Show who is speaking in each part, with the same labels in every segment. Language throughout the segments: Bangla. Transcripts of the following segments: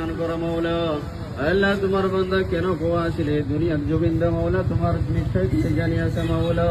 Speaker 1: দান করা মাওলা আল্লাহ, তোমার বান্দা কেন ছিলে দুনিয়ার জমিন্দা মাওলা তোমার নিশ্চয় তুমি জানি আছে মাওলা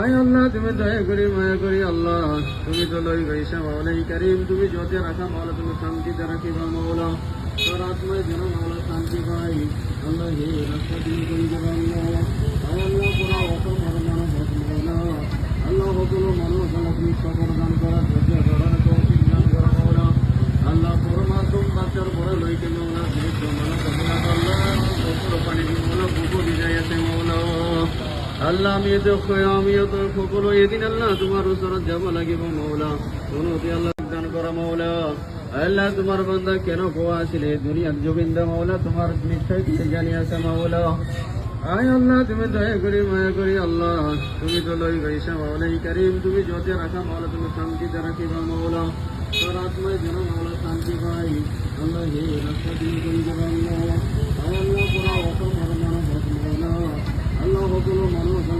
Speaker 1: আয় আল্লাহ, তুমি দয়া করি, মায়া করি, আল্লাহ। তুমি তো লই মাওলা এই কারিম। তুমি যতে রাখা মাওলা তুমি শান্তিতে রাখিবা মাওলা তোর আত্মায় যেন মাওলা শান্তি পাই। আল্লাহ, হে রাস্তা তুমি করি দেবা আল্লাহ আল্লাহ, পুরা অসম মানব মাওলা আল্লাহ সকলো মানুহ আল্লাহ তুমি সবর দান করা ধৈর্য ধরার তৌফিক দান করা মাওলা আল্লাহ পরমাত্ম বাচ্চার পরে লইকে মাওলা দৃশ্য মানব অপরাধ আল্লাহ সকল পানি মাওলা বুকু বিজয় আছে মাওলা আল্লাহ আমি তো আমি তো সকলো এদিন আল্লাহ তোমার ওচৰত যাব লাগিব মাওলা কোনোতে আল্লাহ দান কৰা মাওলা আল্লাহ তোমাৰ বান্দা কেন কোৱা আছিলে দুনিয়াত জবিন্দা মাওলা তোমাৰ নিশ্চয় তুমি জানি আছে মাওলা আয় আল্লাহ, তুমি দয়া করি মায়া করি আল্লাহ, তুমি তো লই গাইসা মাওলা এই কারিম, তুমি যতে রাখা মাওলা তুমি শান্তিতে রাখিবা মাওলা তোর আত্মায় যেন মাওলা শান্তি পাই। আল্লাহ হে রাস্তা তুমি করি দেবা আল্লাহ আল্লাহ পুরা অসম মাওলা আল্লাহ সকলো